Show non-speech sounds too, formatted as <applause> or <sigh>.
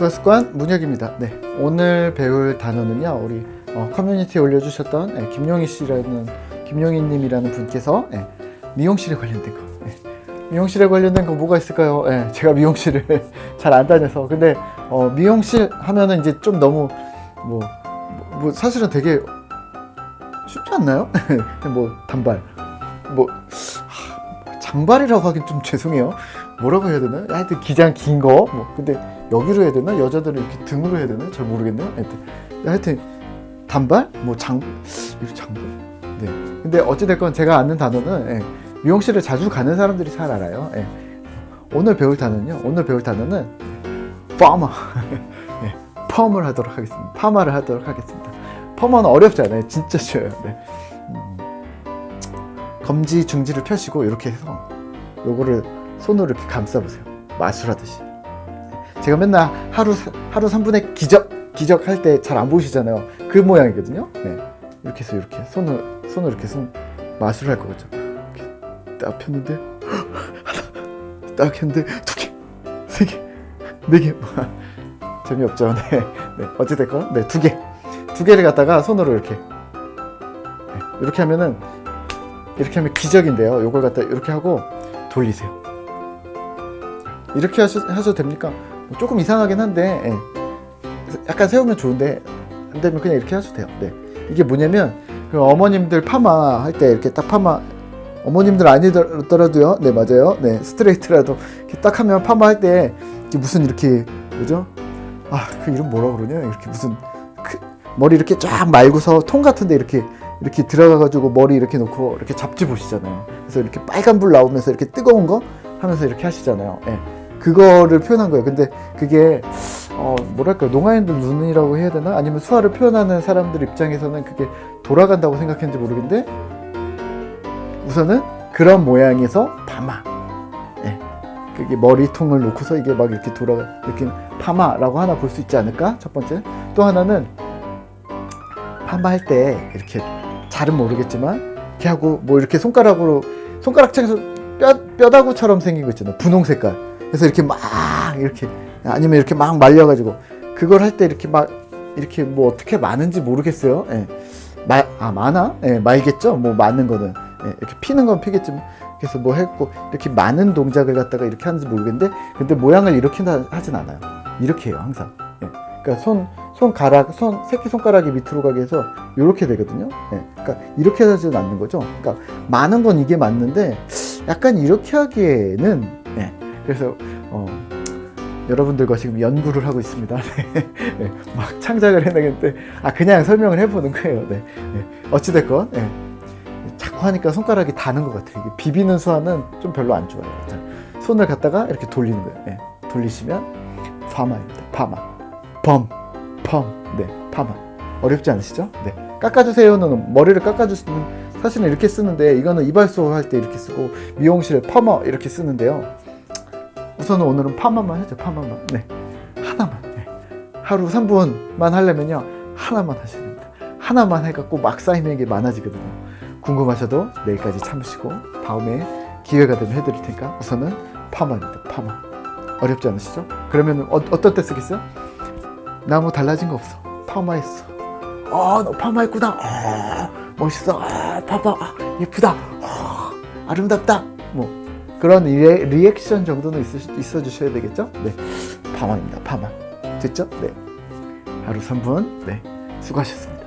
수학습관 문혁입니다. 네, 오늘 배울 단어는요. 우리 어, 커뮤니티에 올려주셨던 예, 김용희 씨라는 김용희님이라는 분께서 예, 미용실에 관련된 거. 예, 미용실에 관련된 거 뭐가 있을까요? 예, 제가 미용실을 <laughs> 잘 안 다녀서 근데 어, 미용실 하면은 이제 좀 너무 뭐, 뭐, 뭐 사실은 되게 쉽지 않나요? <laughs> 뭐 단발, 뭐 하, 장발이라고 하긴 좀 죄송해요. 뭐라고 해야 되나? 하여튼 기장 긴 거. 뭐 근데 여기로 해야 되나? 여자들은 이렇게 등으로 해야 되나? 잘 모르겠네요. 하여튼 하여튼 단발? 뭐 장, 이거 장발? 네. 근데 어찌됐건 제가 아는 단어는 예, 미용실을 자주 가는 사람들이 잘 알아요. 예. 오늘 배울 단어는요. 오늘 배울 단어는 파마. <laughs> 예, 펌을 하도록 하겠습니다. 파마를 하도록 하겠습니다. 펌은 어렵지 않아요. 진짜 쉬워요. 네. 음, 검지 중지를 펴시고 이렇게 해서 요거를 손으로 이렇게 감싸보세요. 마술하듯이. 제가 맨날 하루 사- 하루 3분의 기적 기적 할 때 잘 안 보이시잖아요. 그 모양이거든요. 네. 이렇게 해서 이렇게 손을 손을 이렇게 손 마술할 거죠. 이렇게 딱 폈는데 하나 <laughs> 딱 했는데 두 개, 세 개, 네 개. <laughs> 재미없죠. 네. 네. 어찌됐건 네, 두 개. 두 개를 갖다가 손으로 이렇게 네. 이렇게 하면은 이렇게 하면 기적인데요. 요걸 갖다 이렇게 하고 돌리세요. 이렇게 하셔, 하셔도 됩니까? 뭐 조금 이상하긴 한데 예. 약간 세우면 좋은데 안 되면 그냥 이렇게 하셔도 돼요. 네. 이게 뭐냐면 그 어머님들 파마 할 때 이렇게 딱 파마 어머님들 아니더라도요. 네 맞아요. 네 스트레이트라도 이렇게 딱 하면 파마 할 때 무슨 이렇게 뭐죠? 아 그 이름 뭐라 그러냐? 이렇게 무슨 그 머리 이렇게 쫙 말고서 통 같은데 이렇게 이렇게 들어가가지고 머리 이렇게 놓고 이렇게 잡지 보시잖아요. 그래서 이렇게 빨간 불 나오면서 이렇게 뜨거운 거 하면서 이렇게 하시잖아요. 예. 그거를 표현한 거예요. 근데 그게 어 뭐랄까 농아인들 눈이라고 해야 되나? 아니면 수화를 표현하는 사람들 입장에서는 그게 돌아간다고 생각했는지 모르겠는데 우선은 그런 모양에서 파마. 예. 그게 머리통을 놓고서 이게 막 이렇게 돌아가 이렇게 파마라고 하나 볼 수 있지 않을까? 첫 번째. 또 하나는 파마할 때 이렇게 잘은 모르겠지만 이렇게 하고 뭐 이렇게 손가락으로 손가락 챙에서 뼈 뼈다구처럼 생긴 거 있잖아요. 분홍 색깔. 그래서 이렇게 막 이렇게 아니면 이렇게 막 말려가지고 그걸 할 때 이렇게 막 이렇게 뭐 어떻게 많은지 모르겠어요. 예. 마, 아 많아? 예, 말겠죠. 뭐 많은 거는 예, 이렇게 피는 건 피겠지만 그래서 뭐 했고 이렇게 많은 동작을 갖다가 이렇게 하는지 모르겠는데 근데 모양을 이렇게 하- 하진 않아요. 이렇게 해요 항상. 예. 그러니까 손 손가락 손 새끼 손가락이 밑으로 가게 해서 이렇게 되거든요. 예. 그러니까 이렇게 하지는 않는 거죠. 그러니까 많은 건 이게 맞는데 약간 이렇게 하기에는 예. 그래서 어, 여러분들과 지금 연구를 하고 있습니다. <laughs> 네. 네. 막 창작을 해내겠는데 아 그냥 설명을 해보는 거예요. 네. 네. 어찌됐건 예. 자꾸 하니까 손가락이 다는 것 같아요. 비비는 수화는 좀 별로 안 좋아요. 자, 손을 갖다가 이렇게 돌리는 거예요. 예. 돌리시면 파마입니다. 파마. 범, 펌. 네, 파마. 어렵지 않으시죠? 네. 깎아주세요는 머리를 깎아주시는 사실은 이렇게 쓰는데 이거는 이발소 할 때 이렇게 쓰고 미용실 파마 이렇게 쓰는데요. 우선은 오늘은 파마만 하죠. 파마만. 네. 하나만. 네. 하루 3분만 하려면요. 하나만 하시면 됩니다. 하나만 해갖고 막 쌓이는 게 많아지거든요. 궁금하셔도 내일까지 참으시고 다음에 기회가 되면 해드릴 테니까 우선은 파마입니다. 파마. 어렵지 않으시죠? 그러면 어, 어떤 때 쓰겠어요? 나 뭐 달라진 거 없어. 파마했어. 어, 너 파마했구나. 어, 멋있어. 아, 파마. 아, 예쁘다. 어, 아름답다. 뭐 그런 리액, 리액 션 정도는 있어 주셔야 되겠죠? 네. 파마입니다. 파마. 됐죠? 네. 하루 3분. 네. 수고하셨습니다.